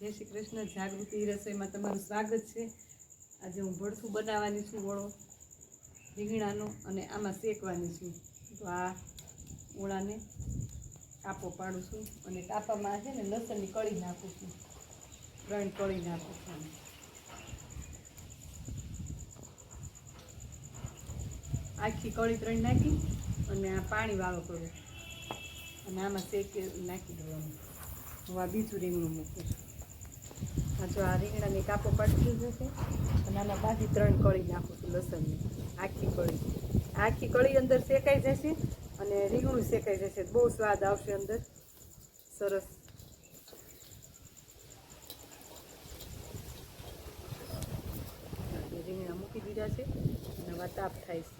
જય શ્રી કૃષ્ણ જાગૃતિ રસોઈમાં તમારું સ્વાગત છે. આજે હું ભડથું બનાવવાની છું ઓળો રીંગણાનો અને આમાં શેકવાની છું. તો આ ઓળાને કાપો પાડું છું અને કાપામાં છે ને લસણની કળી નાખું છું. ત્રણ કળી નાખું છું આખી કળી ત્રણ નાખી અને આ પાણી વાળો કરું. અને આમાં શેકી નાખી દેવાનું. હું આ બીજું રીંગણું મૂકું છું. જો આ રીંગણાની કાપો પાડી જશે છે. અને આના બાકી ત્રણ કળી નાખું છું લસણની. આખી કળી. આખી કળી અંદર શેકાઈ જશે અને રીંગણું શેકાઈ જશે. બહુ સ્વાદ આવશે અંદર. સરસ. રીંગણા મૂકી દીધા છે અને હવે તાપ થાય છે.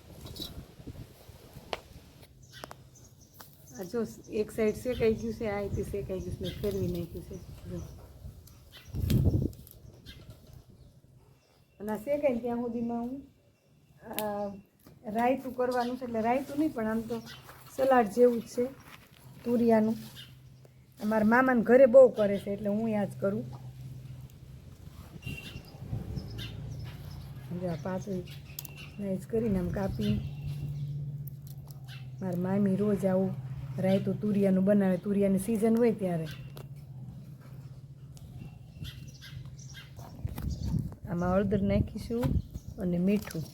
આ જો એક સાઈડ શેકાઈ ગયું છે, આ રીતે શેકાઈ ગયું છે ફેરવી નાખ્યું છે. જો. અને શેકાય ત્યાં સુધીમાં હું રાયતું કરવાનું છે એટલે રાયતું નહીં, પણ આમ તો સલાડ જેવું જ છે, તુરિયાનું. અમારા મામાને ઘરે બહુ કરે છે એટલે હું યાદ કરું. પાતળી સ્લાઈસ કરીને આમ કાપી. મારા મામી રોજ આવું રાયતું તુરિયાનું બનાવે, તુરિયાની સિઝન હોય ત્યારે. આમાં હળદર નાખીશું અને મીઠું.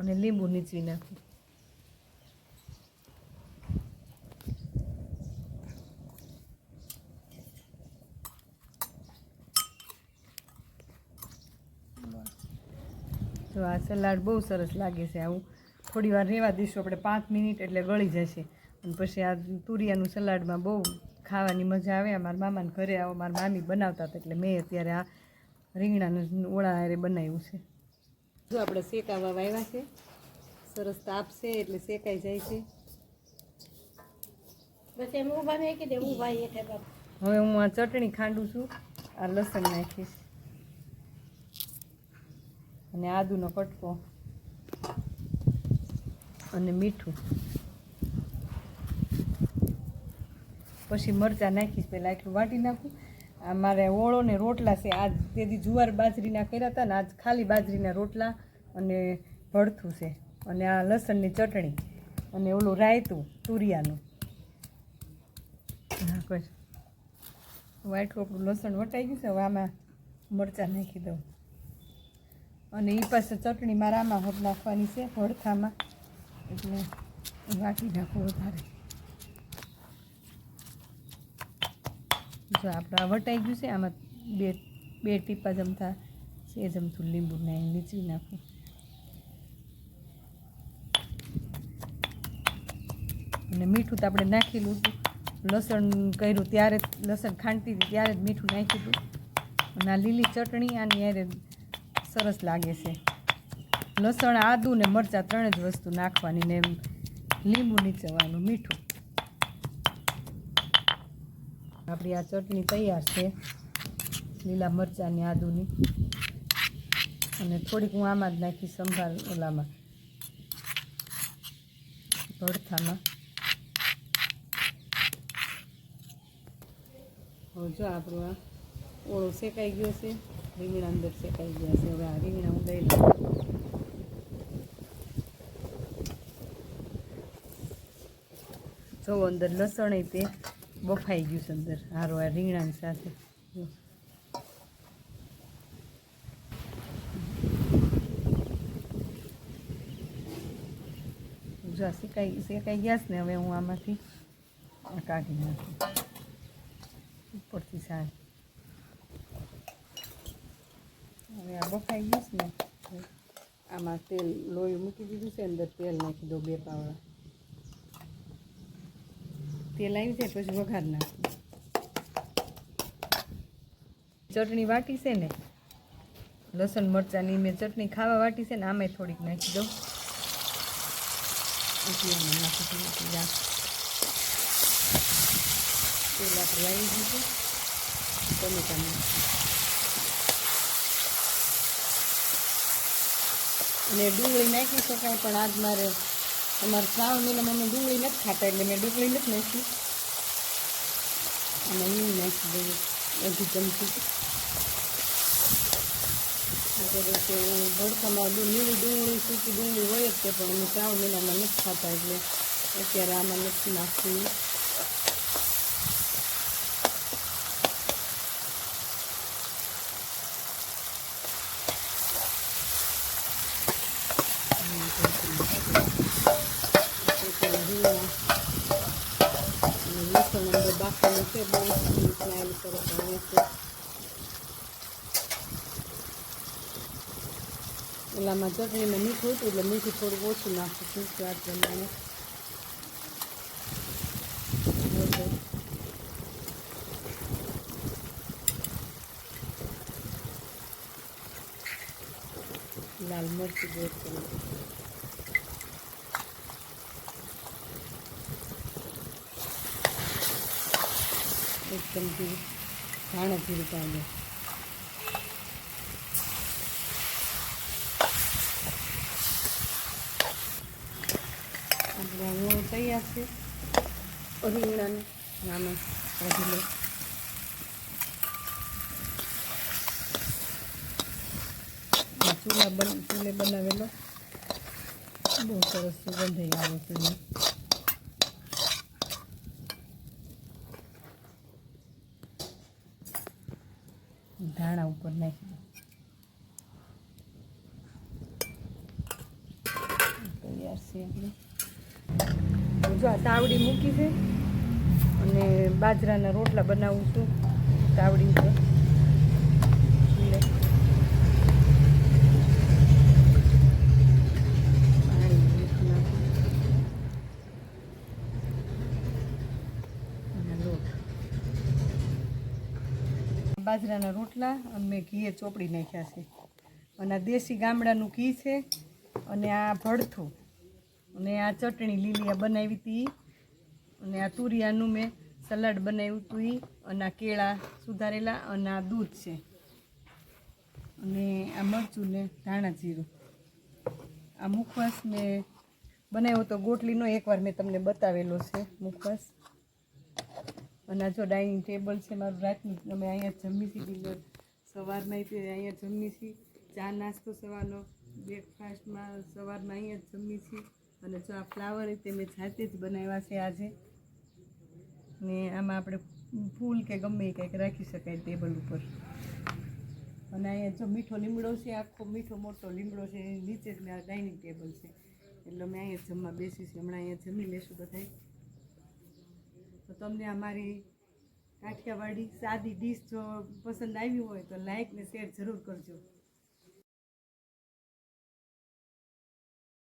અને લીંબુ નીચવી નાખું. તો આ સલાડ બહુ સરસ લાગે છે આવું. થોડી વાર રહેવા દઈશું, આપણે પાંચ મિનિટ એટલે ગળી જશે. અને પછી આ તુરિયાનું સલાડમાં બહુ ખાવાની મજા આવે. મારા મામાને ઘરે આવો મારા મામી બનાવતા હતા એટલે મેં અત્યારે આ રીંગણાનું ઓળા હારે બનાવ્યું છે. જો આપણે શેકાવા વાવ્યા છે. સરસ તાપ છે એટલે શેકાઈ જાય છે. હવે હું આ ચટણી ખાંડું છું આ લસણ નાખીશ. અને આદુનો કટકો. અને મીઠું. પછી મરચાં નાખીશ પહેલાં એટલું વાટી નાખું. મારે ઓળો ને રોટલા છે. આજ તેથી જુવાર બાજરીના કર્યા હતા ને આજ ખાલી બાજરીના રોટલા અને ભડથું છે. અને આ લસણની ચટણી અને ઓલું રાયતું તુરિયાનું. વાટકું આપણું લસણ વટાઈ ગયું છે. હવે આમાં મરચાં નાખી દઉં. અને એ પાસે ચટણી મારે આમાં નાખવાની છે ભડથામાં એટલે વાટી નાખું વધારે. જો આપણે વટાઈ ગયું છે, આમાં બે બે ટીપા જમતા છે જમતું લીંબુ નાખી નીચવી નાખું. અને મીઠું તો આપણે નાખેલું હતું. લસણ કર્યું ત્યારે જ લસણ ખાંડતી હતી ત્યારે જ મીઠું નાખ્યું હતું. અને આ લીલી ચટણી આની યારે સરસ લાગે છે. લસણ, આદુ ને મરચાં ત્રણે જ વસ્તુ નાખવાની ને લીંબુ નીચવાનું મીઠું. આપણી આ ચટણી તૈયાર છે, લીલા મરચાંની આદુની. અને થોડીક હું આમાં જ નાખી સંભાર ઓલામાં ભડથામાં હવે જો આપણું આ ઓળો શેકાઈ ગયો છે, રીંગણા અંદર શેકાઈ ગયા છે. હવે આ રીંગણા હું દઈ લઉં જો અંદર લસણ તે બફાઈ ગયું છે અંદર. હારો, આ રીંગણાની સાથે. જો શેકાઈ શેકાઈ ગયા છે ને, હવે હું આમાંથી કાઢી નાખું. ઉપરથી સાર. હવે આ બફાઈ ગયું છે ને, આમાં તેલ, લોહી મૂકી દીધું છે, અંદર તેલ નાખી દો બે પાવડા. તેલ આવી જાય પછી વઘાર નાખું ચટણી વાટી છે ને, લસણ મરચાંની મેં ચટણી ખાવા વાટી છે ને, આમાંય થોડીક નાખી દઉં. તેલ આપણે આવી ગયું છે ટમેટા નાખી અને ડુંગળી નાખી શકાય, પણ આજ મારે અમારે શ્રાવણ મહિનામાં અમે ડુંગળી નથી ખાતા એટલે મેં ડુંગળી નથી નાખી. અને અહીં નાખી દઈએ, અડધી ચમચી. અત્યારે તો ભડકામાં ડું- લીલી ડુંગળી, સૂકી ડુંગળી હોય જ તે પણ અમે શ્રાવણ મહિનામાં નથી ખાતા એટલે અત્યારે આમાં નથી નાખવી લસણ અંદર બાફવાનું છે બહુ સ્મેલ સરસ આવે છે ઓલામાં ચટણીમાં મીઠું હતું એટલે મીઠું થોડું ઓછું નાખું છું સ્વાદ પ્રમાણે. લાલ મરચું એડ કરું એક ચમચી ધાણા જીરું પાવડર આપણે હું તૈયાર છે. રીંગણાને આમાં કાઢી લો. ચૂલા બન, ચૂલે બનાવેલો. બહુ સરસ સુગંધ આવે છે ધાણા ઉપર નાખી દો. તૈયાર છે આપણે જો આ તાવડી મૂકી છે અને બાજરાના રોટલા બનાવું છું. તાવડી લોટ બાજરાના રોટલા અને મેં ઘીએ ચોપડી નાખ્યા છે. અને આ દેશી ગામડાનું ઘી છે અને આ ભડથું. અને આ ચટણી લીલી આ બનાવી હતી. અને આ તુરિયાનું મેં સલાડ બનાવ્યું હતું અને આ કેળા સુધારેલા અને આ દૂધ છે. અને આ મરચું ને ધાણા જીરું. આ મુખવાસ મેં બનાવ્યો તો ગોટલીનો એકવાર મેં તમને બતાવેલો છે મુખવાસ. અને આ જો ડાઇનિંગ ટેબલ છે મારું રાતનું. અમે અહીંયા જમી ડિનર સવારમાં અહીંયા જમી છીએ ચા નાસ્તો સવારનો બ્રેકફાસ્ટમાં સવારમાં અહીંયા જમી છીએ અને જો આ ફ્લાવર તે મેં જાતે જ બનાવ્યા છે આજે. ને આમાં આપણે ફૂલ કે ગમે કંઈક રાખી શકાય ટેબલ ઉપર. અને અહીંયા જો મીઠો લીમડો છે, આખો મીઠો મોટો લીમડો છે, એની નીચે જ મારા ડાઇનિંગ ટેબલ છે. એટલે અમે અહીંયા જમવા બેસી છીએ હમણાં અહીંયા જમી લેશું બધાય. તો તમને અમારી કાઠિયાવાડી સાદી ડીશ જો પસંદ આવી હોય તો લાઈક ને શેર જરૂર કરજો.